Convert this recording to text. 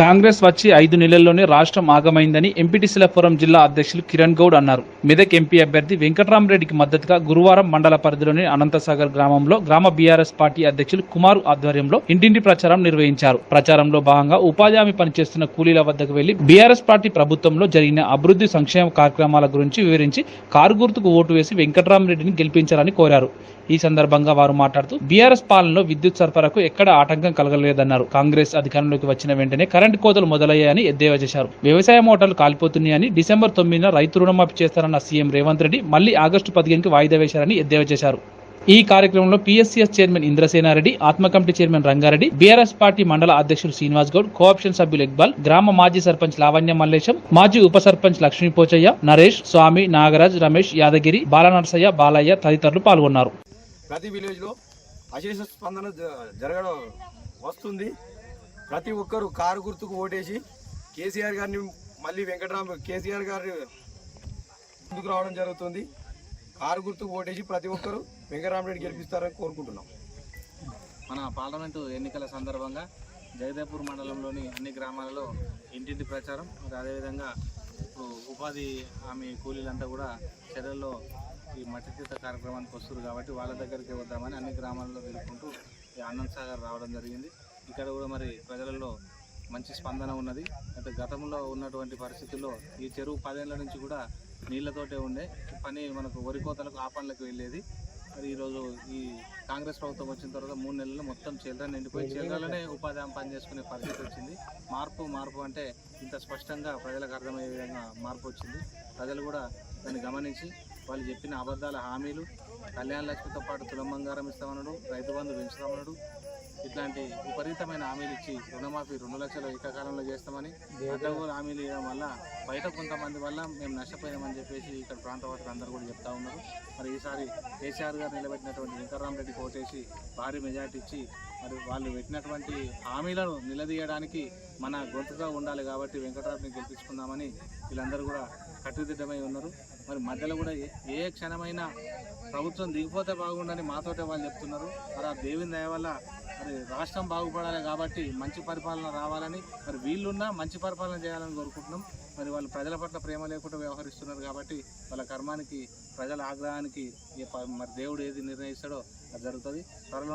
కాంగ్రెస్ వచ్చి ఐదు నెలల్లోనే రాష్ట్రం ఆగమైందని ఎంపీటీసీల ఫోరం జిల్లా అధ్యక్షులు కిరణ్ గౌడ్ అన్నారు. మెదక్ ఎంపీ అభ్యర్థి వెంకట్రామరెడ్డికి మద్దతుగా గురువారం మండల పరిధిలోని అనంతసాగర్ గ్రామంలో గ్రామ బీఆర్ఎస్ పార్టీ అధ్యక్షులు కుమార్ ఆధ్వర్యంలో ఇంటింటి ప్రచారం నిర్వహించారు. ప్రచారంలో భాగంగా ఉపాధి హామీ పనిచేస్తున్న కూలీల వద్దకు వెళ్ళి బీఆర్ఎస్ పార్టీ ప్రభుత్వంలో జరిగిన అభివృద్ధి సంక్షేమ కార్యక్రమాల గురించి వివరించి కారు గుర్తుకు ఓటు వేసి వెంకట్రామరెడ్డిని గెలిపించాలని కోరారు. ఈ సందర్భంగా వారు మాట్లాడుతూ బీఆర్ఎస్ పాలనలో విద్యుత్ సరఫరాకు ఎక్కడ ఆటంకం కలగలేదన్నారు. కాంగ్రెస్ అధికారంలోకి వచ్చిన వెంటనే కరెంట్ కోతలు మొదలయ్యాయని ఎద్దేవా చేశారు. వ్యవసాయ మోటార్లు కాలిపోతున్నాయని డిసెంబర్ తొమ్మిదిన రైతు రుణమాఫీ చేస్తారన్న సీఎం రేవంత్ రెడ్డి మళ్ళీ ఆగస్టు పదిహేనుకి వాయిదా వేశారని ఎద్దేవా చేశారు. ఈ కార్యక్రమంలో పీఎస్సీఎస్ చైర్మన్ ఇంద్రసేనారెడ్డి ఆత్మ committee chairman Ranga Reddy BRS party మండల అధ్యక్షులు శ్రీనివాస్ గౌడ్ కోఆప్షన్ సభ్యులు ఇక్బాల్ గ్రామ మాజీ సర్పంచ్ లావణ్య మల్లేశం మాజీ ఉప సర్పంచ్ లక్ష్మీ పోచయ్య నరేష్ స్వామి నాగరాజ్ రమేష్ యాదగిరి బాలనరసయ్య బాలయ్య తదితరులు పాల్గొన్నారు. ప్రతి విలేజ్లో అశేష స్పందన జరగడం వస్తుంది. ప్రతి ఒక్కరు కారు గుర్తుకు ఓటేసి కేసీఆర్ గారిని మళ్ళీ వెంకటరామ కేసీఆర్ గారి ముందుకు రావడం జరుగుతుంది. కారు గుర్తుకు ఓటేసి ప్రతి ఒక్కరు వెంకటరామరెడ్డి గెలిపిస్తారని కోరుకుంటున్నాం. మన పార్లమెంటు ఎన్నికల సందర్భంగా జగదేపూర్ మండలంలోని అన్ని గ్రామాలలో ఇంటింటి ప్రచారం మరి అదేవిధంగా ఉపాధి హామీ కూలీలంతా కూడా చర్యల్లో ఈ మట్టి తీత కార్యక్రమానికి వస్తారు కాబట్టి వాళ్ళ దగ్గరికి వద్దామని అన్ని గ్రామాల్లో తెలుపుకుంటూ ఆనంద్ సాగర్ రావడం జరిగింది. ఇక్కడ కూడా మరి ప్రజలలో మంచి స్పందన ఉన్నది. అయితే గతంలో ఉన్నటువంటి పరిస్థితుల్లో ఈ చెరువు పదేళ్ళ నుంచి కూడా నీళ్ళతోటే ఉండే. పని మనకు వరి కోతలకు ఆ పనులకు వెళ్ళేది. మరి ఈరోజు ఈ కాంగ్రెస్ ప్రభుత్వం వచ్చిన తర్వాత మూడు నెలలు మొత్తం చీలరా నిండిపోయి చిల్డ్రన్లనే ఉపాధి హామీ పని చేసుకునే పరిస్థితి వచ్చింది. మార్పు మార్పు అంటే ఇంత స్పష్టంగా ప్రజలకు అర్థమయ్యే విధంగా మార్పు వచ్చింది. ప్రజలు కూడా దాన్ని గమనించి వాళ్ళు చెప్పిన అబద్ధాల హామీలు కళ్యాణ లక్ష్మితో పాటు తులంబంగారం ఇస్తామన్నాడు రైతు బంధు పెంచుతామన్నాడు ఇట్లాంటి విపరీతమైన హామీలు ఇచ్చి రుణమాఫీ రెండు లక్షలు ఏకకాలంలో చేస్తామని అడ్డగోలు హామీలు ఇవ్వడం వల్ల బయట కొంతమంది వల్ల మేము నష్టపోయామని చెప్పేసి ఇక్కడ ప్రాంత వాసులు అందరూ కూడా చెప్తా ఉన్నారు. మరి ఈసారి కేసీఆర్ గారు నిలబెట్టినటువంటి వెంకటరామరెడ్డికి కోటేసి భారీ మెజార్టీ ఇచ్చి మరి వాళ్ళు పెట్టినటువంటి హామీలను నిలదీయడానికి మన గొంతుగా ఉండాలి కాబట్టి వెంకటరామని గెలిపించుకుందామని వీళ్ళందరూ కూడా కట్టుదిట్టమై ఉన్నారు. మరి మధ్యలో కూడా ఏ- క్షణమైనా ప్రభుత్వం దిగిపోతే బాగుండని మాతోటే వాళ్ళు చెప్తున్నారు. మరి ఆ దేవుని దయ వల్ల మరి రాష్ట్రం బాగుపడాలి కాబట్టి మంచి పరిపాలన రావాలని మరి వీళ్ళున్నా మంచి పరిపాలన చేయాలని కోరుకుంటున్నాం. మరి వాళ్ళు ప్రజల పట్ల ప్రేమ లేకుండా వ్యవహరిస్తున్నారు కాబట్టి వాళ్ళ కర్మానికి ప్రజల ఆగ్రహానికి మరి దేవుడు ఏది నిర్ణయిస్తాడో అది జరుగుతుంది. త్వరలోనే